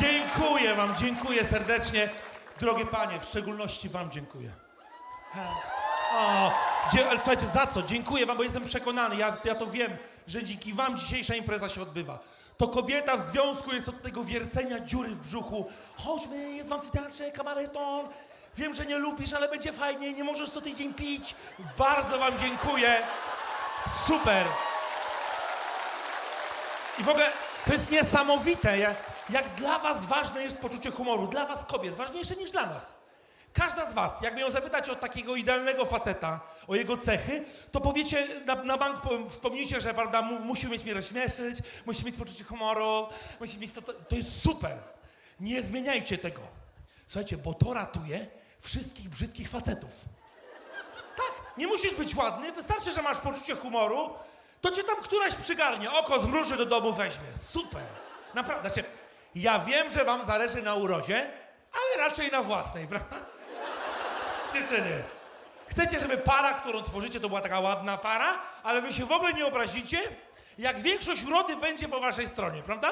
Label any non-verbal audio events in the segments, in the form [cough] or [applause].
Dziękuję wam, dziękuję serdecznie. Drogie panie, w szczególności wam dziękuję. O, dzie- ale słuchajcie, za co? Dziękuję wam, bo jestem przekonany, ja, ja to wiem, że dzięki wam dzisiejsza impreza się odbywa. To kobieta w związku jest od tego wiercenia dziury w brzuchu. Chodźmy, jest wam fitacze, kabareton. Wiem, że nie lubisz, ale będzie fajnie, nie możesz co tydzień pić. Bardzo wam dziękuję. Super. I w ogóle to jest niesamowite, jak, jak dla was ważne jest poczucie humoru. Dla was kobiet, ważniejsze niż dla nas. Każda z was, jakby ją zapytać o takiego idealnego faceta, o jego cechy, to powiecie, na, na bank wspomnicie, że prawda, mu, musi umieć mnie rozśmieszyć, musi mieć poczucie humoru, musi mieć to, to, to jest super. Nie zmieniajcie tego. Słuchajcie, bo to ratuje wszystkich brzydkich facetów. Tak, nie musisz być ładny, wystarczy, że masz poczucie humoru, to cię tam któraś przygarnie, oko zmruży do domu weźmie. Super. Naprawdę, znaczy, ja wiem, że wam zależy na urodzie, ale raczej na własnej, [laughs] prawda? Dziewczyny, chcecie, żeby para, którą tworzycie, to była taka ładna para, ale wy się w ogóle nie obrazicie, jak większość urody będzie po waszej stronie, prawda?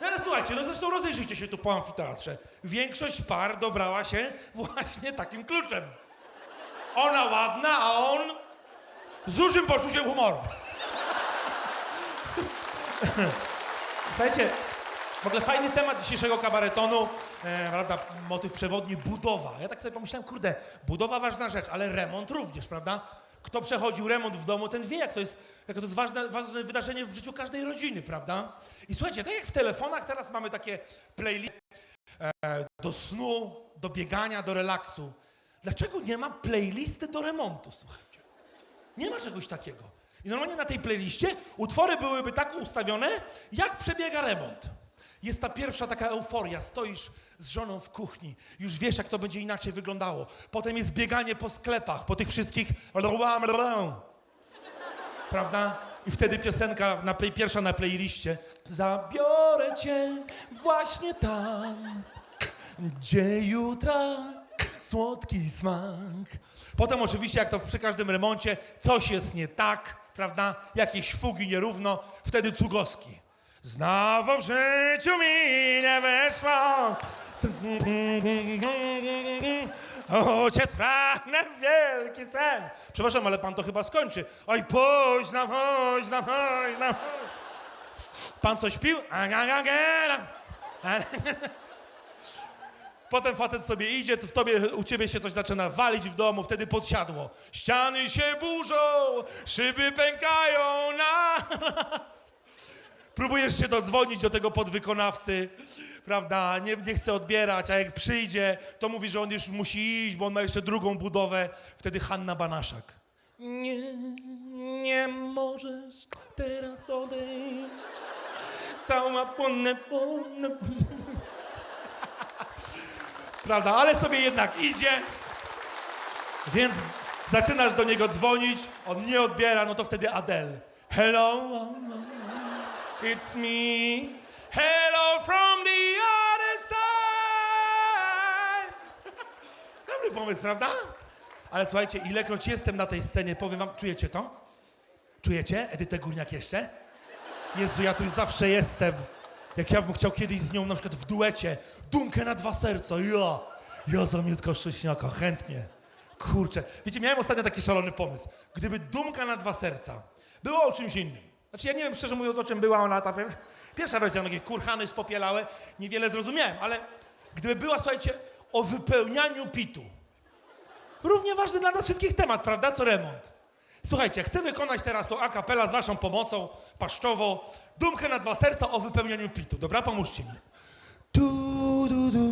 No ale słuchajcie, no zresztą rozejrzyjcie się tu po amfiteatrze. Większość par dobrała się [laughs] właśnie takim kluczem. Ona ładna, a on z dużym poczuciem humoru. [laughs] Słuchajcie, w ogóle fajny temat dzisiejszego kabaretonu, e, prawda, motyw przewodni, budowa. Ja tak sobie pomyślałem, kurde, budowa ważna rzecz, ale remont również, prawda? Kto przechodził remont w domu, ten wie, jak to jest, jak to jest ważne, ważne wydarzenie w życiu każdej rodziny, prawda? I słuchajcie, tak jak w telefonach teraz mamy takie playlisty e, do snu, do biegania, do relaksu. Dlaczego nie ma playlisty do remontu, słuchajcie? Nie ma czegoś takiego. I normalnie na tej playliście utwory byłyby tak ustawione, jak przebiega remont. Jest ta pierwsza taka euforia, stoisz z żoną w kuchni, już wiesz, jak to będzie inaczej wyglądało. Potem jest bieganie po sklepach, po tych wszystkich... Prawda? I wtedy piosenka na play, pierwsza na playliście. Zabiorę cię właśnie tam, gdzie jutra słodki smak. Potem oczywiście, jak to przy każdym remoncie, coś jest nie tak, prawda? Jakieś fugi nierówno, wtedy Cugowski. Znowu w życiu mi nie weszło. Ojciec pragnę wielki sen. Przepraszam, ale pan to chyba skończy. Oj, późno, późno, późno. Pan coś pił? Potem facet sobie idzie, w tobie, u ciebie się coś zaczyna walić w domu, wtedy podsiadło. Ściany się burzą, szyby pękają na [laughs] Próbujesz się dodzwonić do tego podwykonawcy, prawda? Nie, nie chce odbierać, a jak przyjdzie, to mówi, że on już musi iść, bo on ma jeszcze drugą budowę. Wtedy Hanna Banaszak. Nie, nie możesz teraz odejść. Cała płonę, płonę. Prawda, ale sobie jednak idzie, więc zaczynasz do niego dzwonić, on nie odbiera, no to wtedy Adele. Hello, it's me. Hello from the other side. Dobry pomysł, prawda? Ale słuchajcie, ilekroć jestem na tej scenie, powiem wam, czujecie to? Czujecie? Edytę Górniak jeszcze? Jezu, ja tu zawsze jestem. Jak ja bym chciał kiedyś z nią na przykład w duecie, dumkę na dwa serca, ja, ja za Mietka Szcześniaka, chętnie. Kurczę, wiecie, miałem ostatnio taki szalony pomysł. Gdyby dumka na dwa serca była o czymś innym. Znaczy ja nie wiem, szczerze mówiąc, o czym była ona ta pe- pierwsza wersja, takie kurhany spopielałe, niewiele zrozumiałem, ale gdyby była, słuchajcie, o wypełnianiu pitu. Równie ważny dla nas wszystkich temat, prawda, co remont. Słuchajcie, chcę wykonać teraz to a cappella z waszą pomocą, paszczowo, dumkę na dwa serca o wypełnianiu pitu. Dobra, pomóżcie mi. Du, du, du,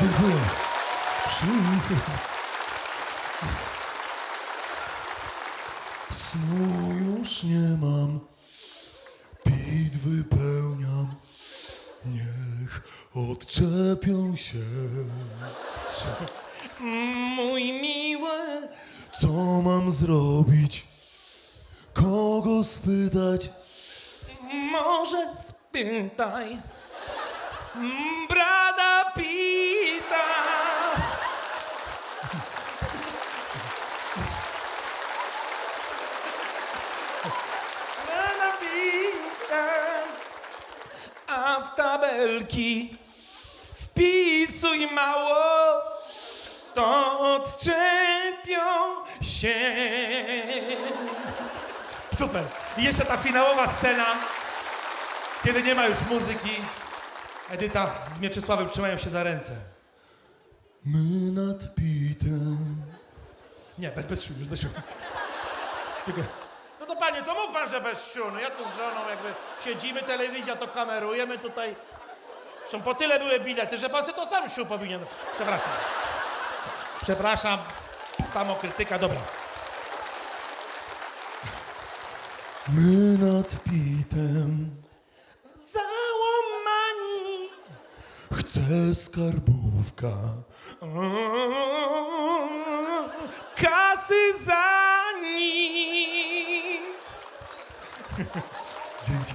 Dziękuję. Przychód. Snu już nie mam, pit wypełniam, niech odczepią się. Mój miły mam zrobić? Kogo spytać? Może spytaj Brada Pita. Brada Pita. A w tabelki wpisuj mało, to odczepią się. Super. I jeszcze ta finałowa scena, kiedy nie ma już muzyki. Edyta z Mieczysławem trzymają się za ręce. My nad pitem. Nie, bez, bez szu, już bez szu. Dziękuję. No to panie, to mów pan, że bez siu. No ja tu z żoną jakby siedzimy, telewizja to kamerujemy tutaj. Zresztą po tyle były bilety, że pan sobie to sam siu powinien. Przepraszam. Przepraszam. Samokrytyka, dobra. My nad pitem. Chcę skarbówka. Kasy za nic. Dzięki.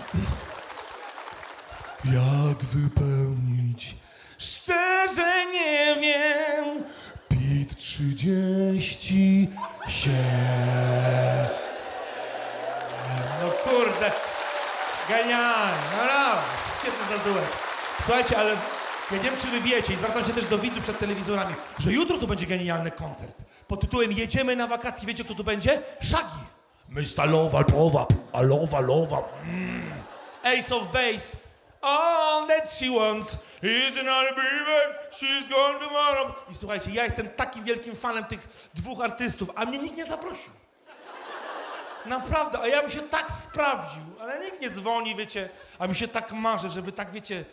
Jak wypełnić Szczerze nie wiem. pit 30 się? No kurde, genialnie, no, no świetny zadułek. Słuchajcie, ale ja wiem, czy wy wiecie i zwracam się też do widzów przed telewizorami, że jutro tu będzie genialny koncert pod tytułem Jedziemy na wakacje. Wiecie, kto tu będzie? Shaggy. Mr. Lowa, Lowa, Alowa, Lowa. Mm. Ace of Base. All that she wants is another baby, she's gone tomorrow. I słuchajcie, ja jestem takim wielkim fanem tych dwóch artystów, a mnie nikt nie zaprosił. Naprawdę, a ja bym się tak sprawdził, ale nikt nie dzwoni, wiecie, a mi się tak marzy, żeby tak, wiecie,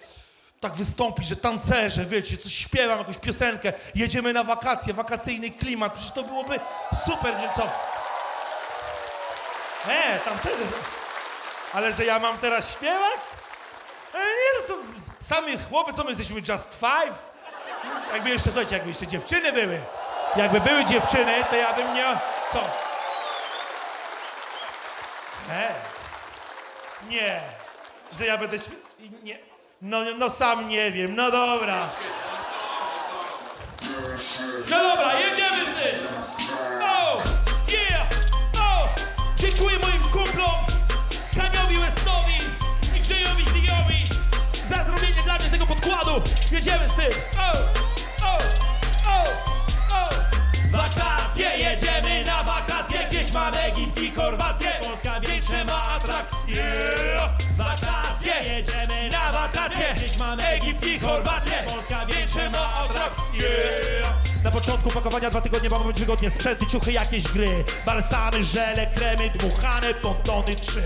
tak wystąpić, że tancerze, wiecie, coś śpiewam, jakąś piosenkę, jedziemy na wakacje, wakacyjny klimat, przecież to byłoby super, nie co? E, tancerze, ale że ja mam teraz śpiewać? E, nie, no co, sami chłopy, co my jesteśmy, just five? Jakby jeszcze, słuchajcie, jakby jeszcze dziewczyny były, jakby były dziewczyny, to ja bym nie, co? E, nie, że ja będę śpiewał. Nie. No, no sam nie wiem, no dobra. No dobra, jedziemy z tym. Oh, yeah, oh. Dziękuję moim kumplom, Kamiowi Westowi i Grzejowi Zigiowi za zrobienie dla mnie tego podkładu. Jedziemy z tym. Oh, oh, oh, oh. Wakacje, jedziemy na wakacje Gdzieś mamy Egipt i Chorwację Polska większe ma atrakcje Wakacje, jedziemy na wakacje! Gdzieś mamy Egipt i Chorwację! Polska większe ma atrakcje na początku pakowania dwa tygodnie mamy być wygodnie Sprzęty, ciuchy, jakieś gry. Balsamy, żele, kremy, dmuchane pontony trzy.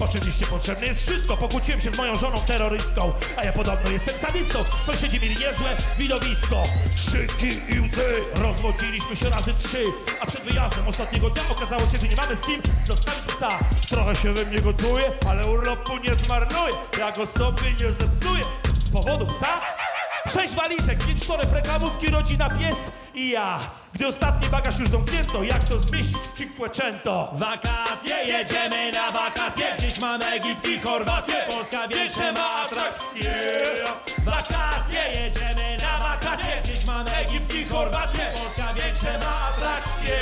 Oczywiście potrzebne jest wszystko. Pokłóciłem się z moją żoną terrorystką A ja podobno jestem sadystą. Sąsiedzi mieli niezłe widowisko. Krzyki i łzy. Rozwodziliśmy się razy trzy A przed wyjazdem ostatniego dnia okazało się, że nie mamy z kim zostawić psa. Trochę się we mnie gotuje Ale urlopu nie zmarnuję Ja go sobie nie zepsuję. Z powodu psa Sześć walizek, pięć toreb, reklamówki, rodzina, pies i ja. Gdy ostatni bagaż już domknięto, jak to zmieścić w Cinquecento? Wakacje, jedziemy na wakacje, gdzieś mamy Egipt i Chorwację, Polska większe ma atrakcje. Wakacje, jedziemy na wakacje, gdzieś mamy Egipt i Chorwację, Polska większe ma atrakcje.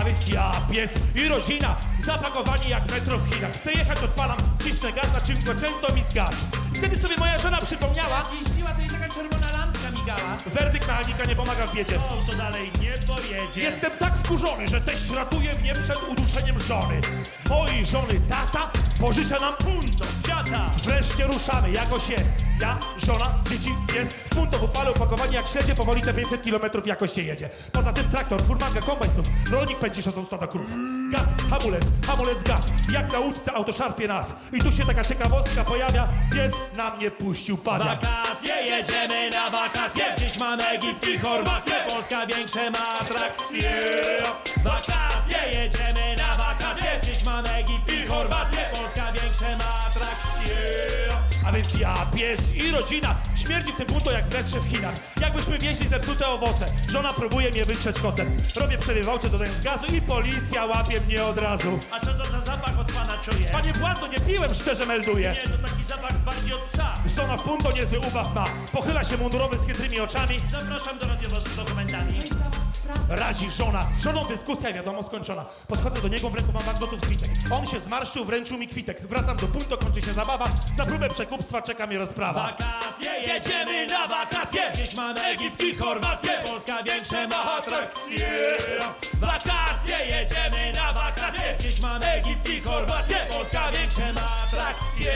A więc ja, pies i rodzina, zapakowani jak metro w Chinach. Chcę jechać, odpalam, cisnę gaz, a Cinquecento mi zgas. Wtedy sobie moja żona przypomniała, Jeździła to i taka czerwona lampka migała. Werdykt mechanika nie pomaga w biedzie. O, to dalej nie pojedzie. Jestem tak wkurzony, że teść ratuje mnie przed uduszeniem żony. Mojej żony tata pożycza nam punto świata. Wreszcie ruszamy, jakoś jest. Ja, żona, dzieci, w punto w upale opakowanie jak śledzie, powoli te 500 kilometrów jakoś się jedzie. Poza tym traktor, furmanka, kombajn znów, rolnik pędzi szosą stada krów. Gaz, hamulec, hamulec, gaz, jak na łódce auto szarpie nas. I tu się taka ciekawostka pojawia, pies na mnie puścił pada. Wakacje, jedziemy na wakacje. Gdzieś mamy Egipt i Chorwację. Polska większe ma atrakcje. Wakacje, jedziemy na wakacje. Dziś mamy Egipt i Chorwację Polska większe ma atrakcje. A więc ja, pies i rodzina Śmierdzi w tym punto jak w metrze w Chinach. Jakbyśmy wieźli zepsute owoce Żona próbuje mnie wytrzeć kocem. Robię przewiewałcze dodając gazu I policja łapie mnie od razu. A co to za zapach od pana czuje? Panie władzo, nie piłem, szczerze melduję. Nie, to taki zapach bardziej od psa. Żona w punto niezły ubaw ma. Pochyla się mundurowy z chytrymi oczami. Zapraszam do radiowozu z dokumentami Radzi żona, z żoną dyskusja wiadomo skończona. Podchodzę do niego, w ręku mam banknotów zbitek. On się zmarszczył, wręczył mi kwitek. Wracam do punto, kończy się zabawa. Za próbę przekupstwa czeka mnie rozprawa. Wakacje, jedziemy na wakacje. Dziś mamy Egipt i Chorwację. Polska większe ma atrakcje. Wakacje, jedziemy na wakacje. Dziś mamy Egipt i Chorwację. Polska większe ma atrakcje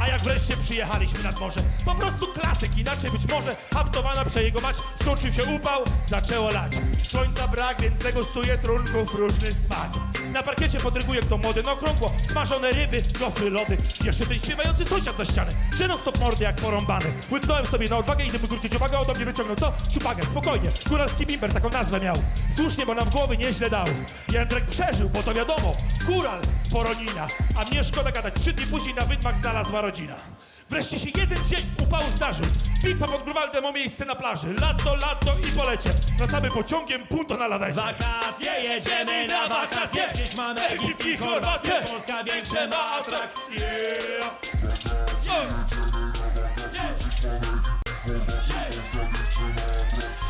A jak wreszcie przyjechaliśmy nad morze Po prostu klasyk, inaczej być może Haftowana prze jego mać Skończył się upał, zaczęło lać. Słońca brak, więc degustuję trunków różny smak Na parkiecie podryguje kto młody na okrągło Smażone ryby, gofry, lody Jeszcze ten śpiewający sąsiad za ściany Że non stop mordy jak porąbany. Łyknąłem sobie na odwagę i mu zwrócić uwagę Ode mnie wyciągnął co? Czupagę, spokojnie. Góralski bimber taką nazwę miał. Słusznie, bo nam głowy nieźle dał. Jędrek przeżył, bo to wiadomo Góral z Poronina A mnie szkoda gadać, trzy dni później na wydmach znalazła rodzina. Wreszcie się jeden dzień upału zdarzył. Bitwa pod Grunwaldem o miejsce na plaży. Lato, lato i polecie. Wracamy pociągiem, punto na lawecie. Wakacje, jedziemy na wakacje. Gdzieś mamy Egipt i Chorwację. Polska większe ma atrakcje.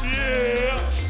Yeah.